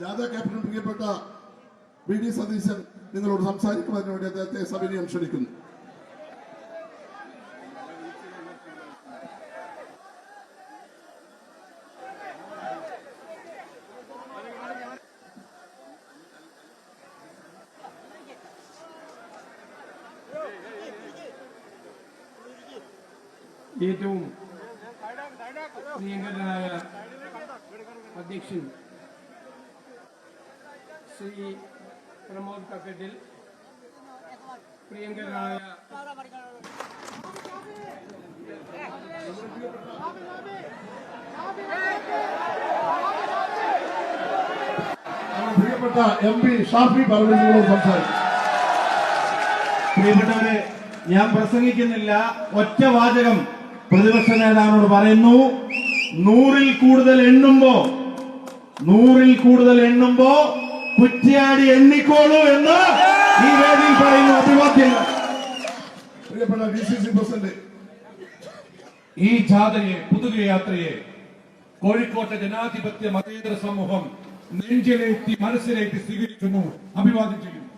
ജാഥ ക്യാപ്റ്റൻ പ്രിയപ്പെട്ട V D Satheesan നിങ്ങളോട് സംസാരിക്കുന്നതിന് വേണ്ടി അദ്ദേഹത്തെ സവിനയം ക്ഷണിക്കുന്നു. ഏറ്റവും പ്രിയങ്കരനായ അധ്യക്ഷൻ ശ്രീ പ്രമോദ് കക്കട്ടിൽ പ്രിയങ്കരനായ പ്രിയപ്പെട്ട എം പി ഷാഫി പറമ്പിൽ നിങ്ങളോട് സംസാരിക്കും പ്രിയപ്പെട്ടവരെ ഞാൻ പ്രസംഗിക്കുന്നില്ല. ഒറ്റ വാചകം പ്രതിപക്ഷ നേതാവിനോട് പറയുന്നു. നൂറിൽ കൂടുതൽ എണ്ണുമ്പോ നൂറിൽ കൂടുതൽ എണ്ണുമ്പോ കുറ്റിയാടി എണ്ണിക്കോളൂ എന്ന് ഈ വേദിയിൽ പറയുന്നു അഭിവാദ്യങ്ങൾ. പ്രിയപ്പെട്ട ഡി സി സി പ്രസിഡന്റ് ഈ ജാഥയെ പുതുകയാത്രയെ കോഴിക്കോട്ടെ ജനാധിപത്യ മതേതര സമൂഹം നെഞ്ചിലേറ്റി മനസ്സിലേക്ക് സ്വീകരിക്കുന്നു അഭിവാദ്യം ചെയ്യുന്നു.